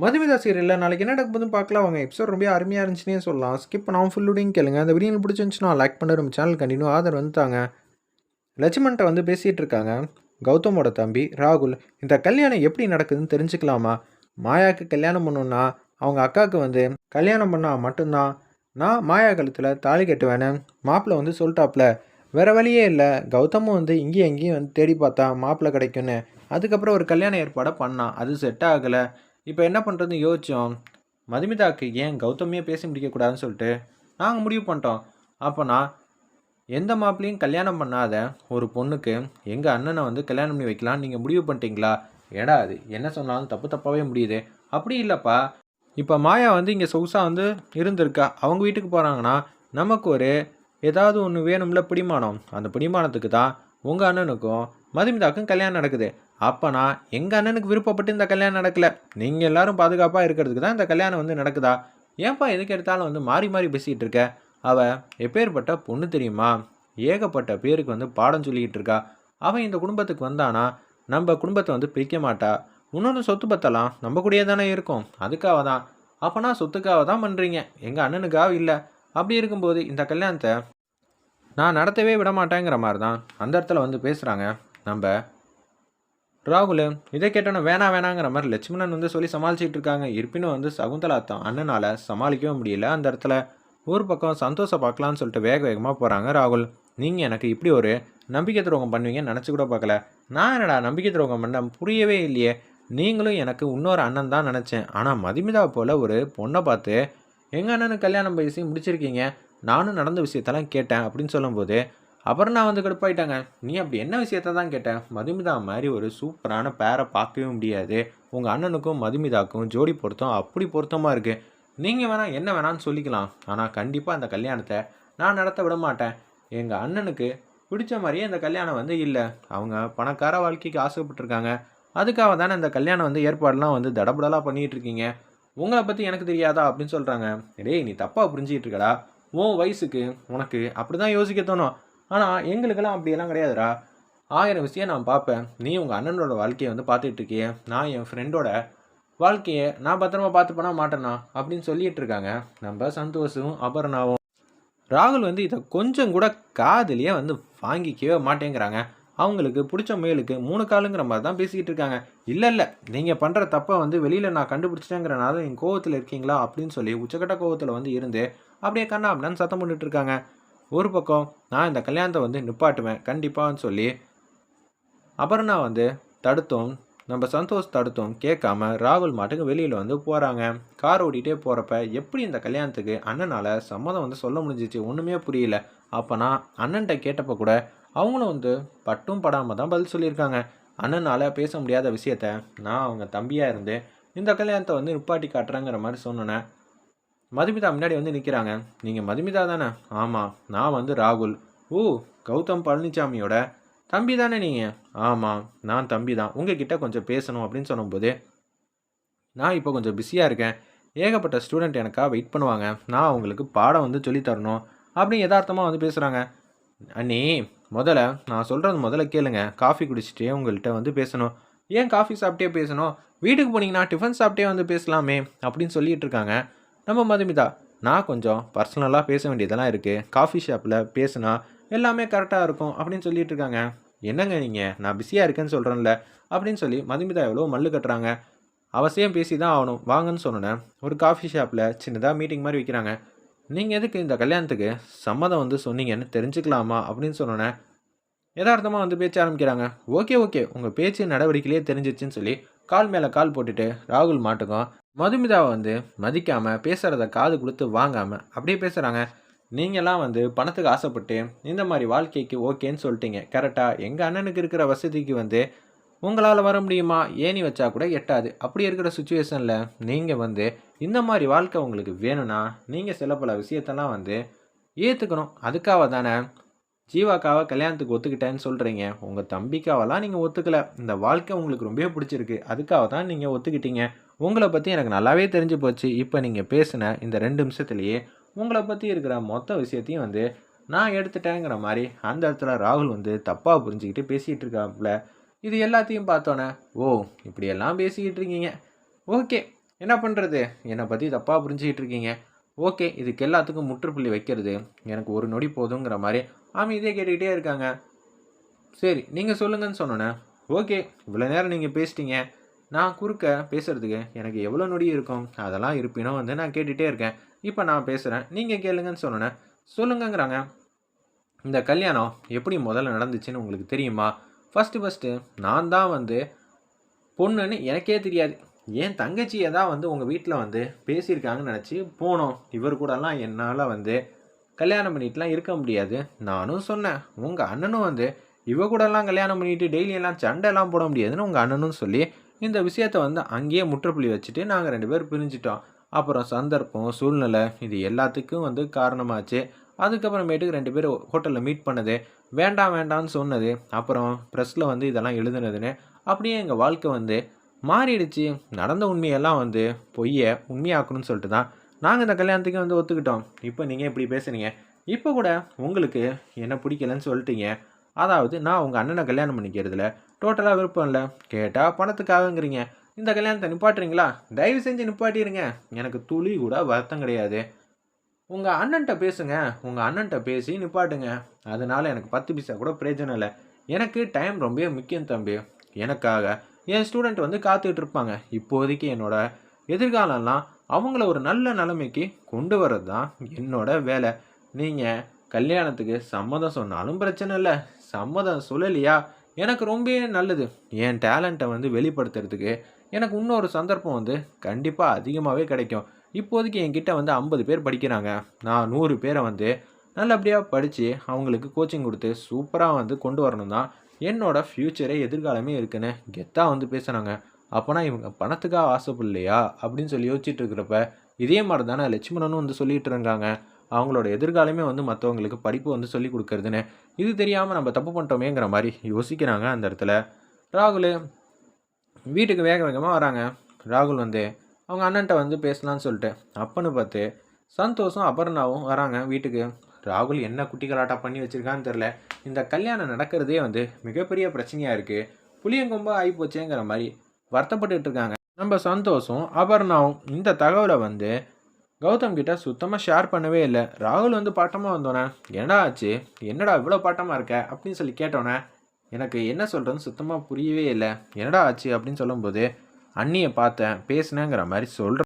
மதுமிதா சீரியலில் நாளைக்கு என்ன நடக்குதுன்னு பார்க்கலாம். அவங்க எபிசோட் ரொம்ப அருமையாக இருந்துச்சுன்னே சொல்லலாம். ஸ்கிப் பண்ணாமல் ஃபுல்லுடையும் கேளுங்க. அந்த வீடியோ பிடிச்சிருந்துச்சுன்னா லைக் பண்ணுற நம்ம சேனல் கண்டினியூ ஆதர் வந்துட்டாங்க. லட்சுமண்ட்ட வந்து பேசிகிட்டு இருக்காங்க. கௌதமோட தம்பி ராகுல் இந்த கல்யாணம் எப்படி நடக்குதுன்னு தெரிஞ்சுக்கலாமா? மாயாவுக்கு கல்யாணம் பண்ணணுன்னா அவங்க அக்காவுக்கு வந்து கல்யாணம் பண்ணால் மட்டும்தான். நான் மாயா கழுத்தில் தாலி கட்டுவேன்னு மாப்பிள்ளை வந்து சொல்லிட்டாப்ல. வேறு வழியே இல்லை. கௌதமும் வந்து இங்கேயும் எங்கேயும் வந்து தேடி பார்த்தா மாப்பிள்ளை கிடைக்கும்னு. அதுக்கப்புறம் ஒரு கல்யாண ஏற்பாடை பண்ணான் அது செட் ஆகலை. இப்போ என்ன பண்ணுறதுன்னு யோசித்தோம் மதுமிதாக்கு ஏன் கௌதமியே பேசி முடிக்கக்கூடாதுன்னு சொல்லிட்டு நாங்கள் முடிவு பண்ணிட்டோம். அப்போனா எந்த மாப்பிளையும் கல்யாணம் பண்ணாத ஒரு பொண்ணுக்கு எங்கள் அண்ணனை வந்து கல்யாணம் பண்ணி வைக்கலாம் நீங்கள் முடிவு பண்ணிட்டீங்களா? ஏடா அது என்ன சொன்னாலும் தப்பு தப்பாகவே முடியுது. அப்படி இல்லைப்பா. இப்போ மாயா வந்து இங்கே சொகுசாக வந்து இருந்திருக்கா. அவங்க வீட்டுக்கு போகிறாங்கன்னா நமக்கு ஒரு ஏதாவது ஒன்று வேணும்ல பிடிமானம். அந்த பிடிமானத்துக்கு தான் உங்கள் அண்ணனுக்கும் மதுமிதாக்கும் கல்யாணம் நடக்குது. அப்போனா எங்கள் அண்ணனுக்கு விருப்பப்பட்டு இந்த கல்யாணம் நடக்கலை. நீங்கள் எல்லாரும் பாதுகாப்பாக இருக்கிறதுக்கு தான் இந்த கல்யாணம் வந்து நடக்குதா? ஏன்பா எதுக்கு எடுத்தாலும் வந்து மாறி மாறி பேசிகிட்டு இருக்க? அவள் எப்பேற்பட்ட பொண்ணு தெரியுமா? ஏகப்பட்ட பேருக்கு வந்து பாடம் சொல்லிக்கிட்டு இருக்கா. அவன் இந்த குடும்பத்துக்கு வந்தானா? நம்ம குடும்பத்தை வந்து பிரிக்க மாட்டா. இன்னொன்று சொத்து பத்தலாம் நம்ம கூடயே தானே இருக்கும். அதுக்காக தான். அப்போனா சொத்துக்காக தான் பண்ணுறீங்க எங்கள் அண்ணனுக்காக இல்லை. அப்படி இருக்கும்போது இந்த கல்யாணத்தை நான் நடத்தவே விட மாட்டேங்கிற மாதிரி தான் அந்த இடத்துல வந்து பேசுகிறாங்க நம்ம ராகுல் இதை கேட்டோன்னே வேணா வேணாங்கிற மாதிரி லட்சுமணன் வந்து சொல்லி சமாளிச்சிட்டு இருக்காங்க. இருப்பினும் வந்து சகுந்தலா தான் அண்ணனால் சமாளிக்கவும் முடியல. அந்த இடத்துல ஒரு பக்கம் சந்தோஷம் பார்க்கலான்னு சொல்லிட்டு வேக வேகமாக போகிறாங்க ராகுல். நீங்கள் எனக்கு இப்படி ஒரு நம்பிக்கை துரோகம் பண்ணுவீங்கன்னு நினச்சி கூட பார்க்கல. நான் என்னடா நம்பிக்கை துரோகம் பண்ண புரியவே இல்லையே. நீங்களும் எனக்கு இன்னொரு அண்ணன் தான் நினச்சேன். ஆனால் மதுமிதா போல் ஒரு பொண்ணை பார்த்து எங்கள் அண்ணனுக்கு கல்யாணம் பேசி முடிச்சிருக்கீங்க? நானும் நடந்த விஷயத்தெல்லாம் கேட்டேன் அப்படின்னு சொல்லும்போது அப்புறம் நான் வந்து கடுப்பாயிட்டாங்க நீ அப்படி என்ன விஷயத்த தான் கேட்டேன் மதுமிதா மாதிரி ஒரு சூப்பரான பேரை பார்க்கவே முடியாது. உங்கள் அண்ணனுக்கும் மதுமிதாக்கும் ஜோடி பொருத்தம் அப்படி பொருத்தமாக இருக்குது நீங்கள் வேணால் என்ன வேணான்னு சொல்லிக்கலாம். ஆனால் கண்டிப்பாக அந்த கல்யாணத்தை நான் நடத்த விட மாட்டேன். எங்கள் அண்ணனுக்கு பிடிச்ச மாதிரியே இந்த கல்யாணம் வந்து இல்லை. அவங்க பணக்கார வாழ்க்கைக்கு ஆசைப்பட்டிருக்காங்க. அதுக்காக தானே இந்த கல்யாணம் வந்து ஏற்பாடெலாம் வந்து தடபடலாக பண்ணிகிட்டு இருக்கீங்க. உங்களை பற்றி எனக்கு தெரியாதா அப்படின்னு சொல்கிறாங்க டேய் நீ தப்பாக புரிஞ்சிக்கிட்டு இருக்கடா. உன் வயசுக்கு உனக்கு அப்படி தான் யோசிக்க தோணும். ஆனால் எங்களுக்கெல்லாம் அப்படியெல்லாம் கிடையாதுடா. ஆயிரம் விஷயம் நான் பார்ப்பேன். நீ உங்கள் அண்ணனோட வாழ்க்கையை வந்து பார்த்துட்டு இருக்கியே. நான் என் ஃப்ரெண்டோட வாழ்க்கையை நான் பத்திரமா பார்த்து போனால் மாட்டேனா? அப்படின்னு சொல்லிட்டு இருக்காங்க. நம்ம சந்தோஷும் அபர்ணாவும். ராகுல் வந்து இதை கொஞ்சம் கூட காதலியே வந்து வாங்கிக்கவே மாட்டேங்கிறாங்க. அவங்களுக்கு பிடிச்ச முயலுக்கு மூணு காலுங்கிற மாதிரி தான் பேசிக்கிட்டு இருக்காங்க. இல்லை இல்லை நீங்கள் பண்ணுற தப்பை வந்து வெளியில் நான் கண்டுபிடிச்சிட்டேங்கிறனால நீங்கள் கோவத்தில் இருக்கீங்களா அப்படின்னு சொல்லி உச்சக்கட்ட கோவத்தில் வந்து இருந்து அப்படியே கண்ணா அப்படின்னு சத்தம் பண்ணிட்டு இருக்காங்க. ஒரு பக்கம் நான் இந்த கல்யாணத்தை வந்து நிப்பாட்டுவேன் கண்டிப்பான்னு சொல்லி அபர்ணா வந்து தடுத்தும் நம்ம சந்தோஷ் தடுத்தும் கேட்காம ராகுல் மாட்டுக்கு வெளியில் வந்து போகிறாங்க கார் ஓட்டிகிட்டே போகிறப்ப எப்படி இந்த கல்யாணத்துக்கு அண்ணனால் சம்மதம் வந்து சொல்ல முடிஞ்சிச்சு ஒன்றுமே புரியல. அப்போனா அண்ணன்ட்ட கேட்டப்போ கூட அவங்களும் வந்து பட்டும் படாமல் தான் பதில் சொல்லியிருக்காங்க. அண்ணனால் பேச முடியாத விஷயத்த நான் அவங்க தம்பியாக இருந்து இந்த கல்யாணத்தை வந்து நிப்பாட்டி காட்டுறேங்கிற மாதிரி சொன்னேன். மதுமிதா முன்னாடி வந்து நிற்கிறாங்க நீங்கள் மதுமிதா தானே? ஆமாம் நான் வந்து ராகுல். ஓ கௌதம் பழனிசாமியோட தம்பி தானே நீங்கள் ஆமாம் நான் தம்பி தான். உங்ககிட்ட கொஞ்சம் பேசணும் அப்படின்னு சொன்னபோது நான் இப்போ கொஞ்சம் பிஸியாக இருக்கேன். ஏகப்பட்ட ஸ்டூடெண்ட் எனக்காக வெயிட் பண்ணுவாங்க. நான் அவங்களுக்கு பாடம் வந்து சொல்லித் தரணும் அப்படின்னு யதார்த்தமாக வந்து பேசுகிறாங்க அண்ணி முதல்ல நான் சொல்கிறது முதல்ல கேளுங்க. காஃபி குடிச்சிட்டே உங்கள்கிட்ட வந்து பேசணும். ஏன் காஃபி சாப்பிட்டே பேசணும்? வீட்டுக்கு போனீங்கன்னா டிஃபன் சாப்பிட்டே வந்து பேசலாமே அப்படின்னு சொல்லிட்டு இருக்காங்க. நம்ம மதுமிதா நான் கொஞ்சம் பர்சனலாக பேச வேண்டியதெல்லாம் இருக்குது காஃபி ஷாப்பில் பேசுனா எல்லாமே கரெக்டாக இருக்கும் அப்படின்னு சொல்லிட்டு இருக்காங்க. என்னங்க நீங்கள் நான் பிஸியாக இருக்கேன்னு சொல்கிறேன்ல அப்படின்னு சொல்லி மதுமிதா எவ்வளோ மல்லு கட்டுறாங்க. அவசியம் பேசி தான் ஆகணும். வாங்கன்னு சொன்னேன் ஒரு காஃபி ஷாப்பில் சின்னதாக மீட்டிங் மாதிரி வைக்கிறாங்க. நீங்கள் எதுக்கு இந்த கல்யாணத்துக்கு சம்மதம் வந்து சொன்னீங்கன்னு தெரிஞ்சுக்கலாமா அப்படின்னு சொன்னோன்னே யதார்த்தமாக வந்து பேச்ச ஆரம்பிக்கிறாங்க. Okay okay. உங்கள் பேச்சு நடவடிக்கையிலே தெரிஞ்சிச்சுன்னு சொல்லி கால் மேலே கால் போட்டுட்டு ராகுல் மாட்டுக்கும் மதுமிதாவை வந்து மதிக்காமல் பேசுகிறத காது கொடுத்து வாங்காமல் அப்படியே பேசுகிறாங்க நீங்கள்லாம் வந்து பணத்துக்கு ஆசைப்பட்டு இந்த மாதிரி வாழ்க்கைக்கு ஓகேன்னு சொல்லிட்டீங்க. கரெக்டாக எங்கள் அண்ணனுக்கு இருக்கிற வசதிக்கு வந்து உங்களால் வர முடியுமா? ஏணி வச்சா கூட எட்டாது. அப்படி இருக்கிற சுச்சுவேஷனில் நீங்கள் வந்து இந்த மாதிரி வாழ்க்கை உங்களுக்கு வேணும்னா நீங்கள் சில பல விஷயத்தெல்லாம் வந்து ஏற்றுக்கணும் அதுக்காக தானே ஜீவாக்காவை கல்யாணத்துக்கு ஒத்துக்கிட்டேன்னு சொல்கிறீங்க உங்கள் தம்பிக்காவெல்லாம் நீங்கள் ஒத்துக்கல. இந்த வாழ்க்கை உங்களுக்கு ரொம்பவே பிடிச்சிருக்கு. அதுக்காக தான் நீங்கள் ஒத்துக்கிட்டீங்க. உங்களை பற்றி எனக்கு நல்லாவே தெரிஞ்சு போச்சு. இப்போ நீங்கள் பேசின இந்த ரெண்டு நிமிஷத்துலேயே உங்களை பற்றி இருக்கிற மொத்த விஷயத்தையும் வந்து நான் எடுத்துட்டேங்கிற மாதிரி அந்த இடத்துல ராகுல் வந்து தப்பாக புரிஞ்சுக்கிட்டு பேசிகிட்டு இருக்காப்புல. இது எல்லாத்தையும் பார்த்தோன்னே ஓ இப்படியெல்லாம் பேசிக்கிட்டு இருக்கீங்க. ஓகே என்ன பண்ணுறது என்னை பற்றி தப்பாக புரிஞ்சுக்கிட்டு இருக்கீங்க. ஓகே இதுக்கு எல்லாத்துக்கும் முற்றுப்புள்ளி வைக்கிறது. எனக்கு ஒரு நொடி போதுங்கிற மாதிரி அமைதியாக கேட்டுக்கிட்டே இருக்காங்க. சரி நீங்கள் சொல்லுங்கன்னு சொன்னோன்னே ஓகே இவ்வளோ நேரம் நீங்கள் பேசிட்டீங்க. நான் குறுக்க பேசுகிறதுக்கு எனக்கு எவ்வளோ நொடி இருக்கும்? அதெல்லாம் இருப்பினும் வந்து நான் கேட்டுகிட்டே இருக்கேன். இப்போ நான் பேசுகிறேன் நீங்கள் கேளுங்கன்னு சொன்னோன்னே சொல்லுங்கங்கிறாங்க. இந்த கல்யாணம் எப்படி முதல்ல நடந்துச்சுன்னு உங்களுக்கு தெரியுமா? ஃபஸ்ட்டு ஃபஸ்ட்டு நான் தான் வந்து பொண்ணுன்னு எனக்கே தெரியாது. என் தங்கச்சியை தான் வந்து உங்கள் வீட்டில் வந்து பேசியிருக்காங்கன்னு நினச்சி போனோம். இவர் கூடலாம் என்னால் வந்து கல்யாணம் பண்ணிட்டுலாம் இருக்க முடியாது. நானும் சொன்னேன் உங்கள் அண்ணனும் வந்து இவ கூடலாம் கல்யாணம் பண்ணிட்டு டெய்லி எல்லாம் சண்டைலாம் போட முடியாதுன்னு உங்கள் அண்ணனும் சொல்லி இந்த விஷயத்த வந்து அங்கேயே முற்றுப்புள்ளி வச்சுட்டு நாங்கள் ரெண்டு பேர் பிரிஞ்சிட்டோம். அப்புறம் சந்தர்ப்பம் சூழ்நிலை இது எல்லாத்துக்கும் வந்து காரணமாச்சு. அதுக்கப்புறமேட்டுக்கு ரெண்டு பேரும் ஹோட்டலில் மீட் பண்ணது வேண்டாம் வேண்டாம்னு சொன்னது அப்புறம் ப்ரெஸ்ஸில் வந்து இதெல்லாம் எழுதுனதுன்னு அப்படியே எங்கள் வாழ்க்கை வந்து மாறிடுச்சு. நடந்த உண்மையெல்லாம் வந்து பொய்யை உண்மையாக்கணும்னு சொல்லிட்டு தான் நாங்கள் இந்த கல்யாணத்துக்கு வந்து ஒத்துக்கிட்டோம். இப்போ நீங்கள் இப்படி பேசுகிறீங்க இப்போ கூட உங்களுக்கு என்ன பிடிக்கலன்னு சொல்லிட்டீங்க. அதாவது நான் உங்கள் அண்ணனை கல்யாணம் பண்ணிக்கிறதுல டோட்டலாக விருப்பம் இல்லை. கேட்டால் பணத்துக்காகங்கிறீங்க. இந்த கல்யாணத்தை நிப்பாட்டுறீங்களா? தயவு செஞ்சு நிப்பாட்டிடுங்க எனக்கு துளி கூட வருத்தம் கிடையாது. உங்கள் அண்ணன்ட்ட பேசுங்க. உங்கள் அண்ணன்ட்ட பேசி நிப்பாட்டுங்க. அதனால் எனக்கு பத்து பைசா கூட பிரயோஜனம் இல்லை. எனக்கு டைம் ரொம்ப முக்கியம் தம்பி. எனக்காக என் ஸ்டூடெண்ட் வந்து காத்துக்கிட்டு இருப்பாங்க. இப்போதைக்கு என்னோட எதிர்காலம்லாம் அவங்கள ஒரு நல்ல நிலைமைக்கு கொண்டு வர்றது தான் என்னோட வேலை. நீங்கள் கல்யாணத்துக்கு சம்மதம் சொன்னாலும் பிரச்சனை இல்லை. சம்மதம் சொல்லலையா? எனக்கு ரொம்ப நல்லது. என் டேலண்ட்டை வந்து வெளிப்படுத்துறதுக்கு எனக்கு இன்னொரு சந்தர்ப்பம் வந்து கண்டிப்பாக அதிகமாகவே கிடைக்கும். இப்போதைக்கு என்கிட்ட வந்து ஐம்பது பேர் படிக்கிறாங்க. நான் நூறு பேரை வந்து நல்லபடியாக படித்து அவங்களுக்கு கோச்சிங் கொடுத்து சூப்பராக வந்து கொண்டு வரணும் தான் என்னோட ஃப்யூச்சரே எதிர்காலமே இருக்குன்னு கெத்தாக வந்து பேசுகிறாங்க அப்போனா இவங்க பணத்துக்காக ஆசைப்படலையா? அப்படின்னு சொல்லி யோசிச்சுட்டு இருக்கிறப்ப இதே மாதிரி தானே லட்சுமணனும் வந்து சொல்லிட்டு இருக்காங்க அவங்களோட எதிர்காலமே வந்து மற்றவங்களுக்கு படிப்பு வந்து சொல்லி கொடுக்கறதுன்னு. இது தெரியாமல் நம்ம தப்பு பண்ணிட்டோமேங்கிற மாதிரி யோசிக்கிறாங்க அந்த இடத்துல. ராகுல் வீட்டுக்கு வேக வேகமாக வராங்க. ராகுல் வந்து அவங்க அண்ணன்ட்ட வந்து பேசலான்னு சொல்லிட்டு. அப்பன்னு பார்த்து சந்தோஷம் அபர்ணாவும் வராங்க வீட்டுக்கு. ராகுல் என்ன குட்டி கலாட்டா பண்ணி வச்சுருக்கான்னு தெரில இந்த கல்யாணம் நடக்கிறதே வந்து மிகப்பெரிய பிரச்சனையாக இருக்குது புளியங்கொம்பா ஆகி போச்சேங்கிற மாதிரி வருத்தப்பட்டுட்டு இருக்காங்க. நம்ம சந்தோஷம் அபர்ணாவும் இந்த தகவலை வந்து கௌதம் கிட்ட சுத்தமாக ஷேர் பண்ணவே இல்லை. ராகுல் வந்து பாட்டமாக வந்தோன்னே என்னடா ஆச்சு? என்னடா இவ்வளோ பாட்டமாக இருக்க? அப்படின்னு சொல்லி கேட்டோன்னே எனக்கு என்ன சொல்கிறதுன்னு சுத்தமாக புரியவே இல்லை. என்னடா ஆச்சு? அப்படின்னு சொல்லும்போது அண்ணியை பார்த்தேன் பேசினேங்கிற மாதிரி சொல்கிற